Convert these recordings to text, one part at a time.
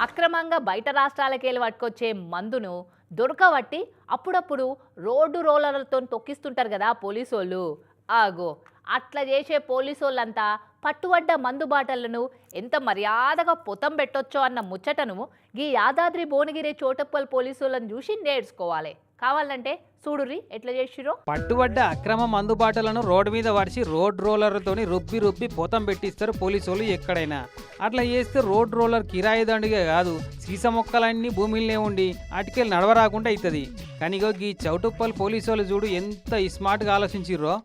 అక్రమంగా బయట రాష్ట్రాలకి వెళ్ళి పట్టుకొచ్చే మందును దొరకబట్టి అప్పుడప్పుడు రోడ్డు రోలర్లతో తొక్కిస్తుంటారు కదా పోలీసు వాళ్ళు ఆగో. అట్లా చేసే పోలీసు వాళ్ళంతా పట్టుబడ్డ మందు బాటలను ఎంత మర్యాదగా పొతం పెట్టొచ్చో అన్న ముచ్చటను ఈ యాదాద్రి భువనగిరి చోటప్పల్ పోలీసు చూసి నేర్చుకోవాలి. కావాలంటే చూడురి ఎట్లా చేసిరో పట్టుబడ్డ అక్రమ మందుబాటలను రోడ్డు మీద వడిచి రోడ్ రోలర్తోని రుబ్బి రుబ్బి పోతం పెట్టిస్తారు పోలీసు ఎక్కడైనా. అట్లా చేస్తే రోడ్ రోలర్ కిరాయిదండగే కాదు సీస మొక్కలన్నీ భూమిలోనే ఉండి అటుకెళ్ళి నడవరాకుండా అవుతుంది కనిగో ఈ చౌటుప్పల్ పోలీసు వాళ్ళు చూడు ఎంత స్మార్ట్గా ఆలోచించిర్రో.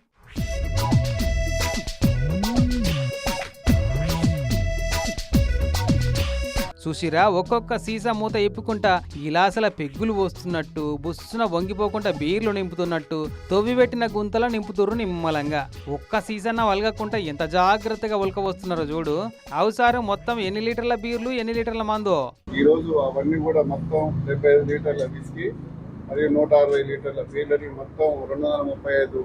సుశీరా ఒక్కొక్క సీసా మూత ఇప్పుకుంటా గిలాసుల పెగ్గులు పోస్తున్నట్టు బుస్సున వంగిపోకుండా బీర్లు నింపుతున్నట్టు తొవ్వి పెట్టిన గుంతలో నింపుతుర్రు నిమ్మలంగా. ఒక్క సీసన్న వలగకుండా ఎంత జాగ్రత్తగా ఉలక వస్తున్నారో చూడు. అవుసారు మొత్తం ఎన్ని లీటర్ల బీర్లు ఎన్ని లీటర్ల మందో? ఈ రోజు అవన్నీ కూడా మొత్తం డెబ్బై ఐదు లీటర్ల విస్కీ మరియు నూట అరవై లీటర్ల బీర్లని మొత్తం రెండు వందల ముప్పై ఐదు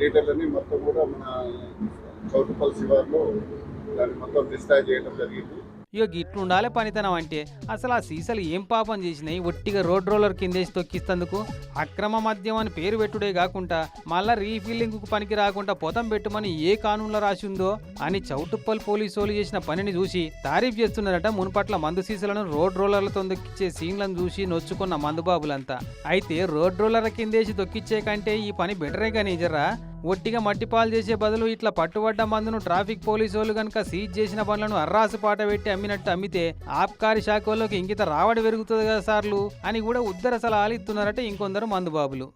లీటర్లని మొత్తం కూడా మన చౌటుపల్ శివార్లో దాన్ని మొత్తం డిస్ట్రాయ్ చేయడం జరిగింది. ఇక గిట్లుండాలి పనితనం అంటే. అసలు ఆ సీసాలు ఏం పాపం చేసినాయి? ఒట్టిగా రోడ్ రోలర్ కిందేసి తొక్కిస్తందుకు? అక్రమ మద్యం అని పేరు పెట్టుడే కాకుండా మళ్ళా రీఫిల్లింగ్ పనికి రాకుండా పొతం పెట్టుమని ఏ కానూన్లో రాసి ఉందో అని చౌటుప్పల్ పోలీసు వాళ్ళు చేసిన పనిని చూసి తారీఫ్ చేస్తున్నారట మునుపట్ల మందు సీసాలను రోడ్ రోలర్లతో తొక్కిచ్చే సీన్లను చూసి నొచ్చుకున్న మందుబాబులంతా. అయితే రోడ్ రోలర్ కిందేసి తొక్కిచ్చే కంటే ఈ పని బెటరే కానీ జర్రా? ఒట్టిగా మట్టిపాలు చేసే బదులు ఇట్లా పట్టుబడ్డ మందును ట్రాఫిక్ పోలీసు వాళ్ళు కనుక సీజ్ చేసిన పనులను అర్రాసు పాట పెట్టి అమ్మినట్టు అమ్మితే ఆబ్కారీ శాఖ వాళ్ళకి ఇంకిత రావడి పెరుగుతుంది కదా సార్లు అని కూడా ఉద్దర సలహాలు ఇస్తున్నారట ఇంకొందరు మందుబాబులు.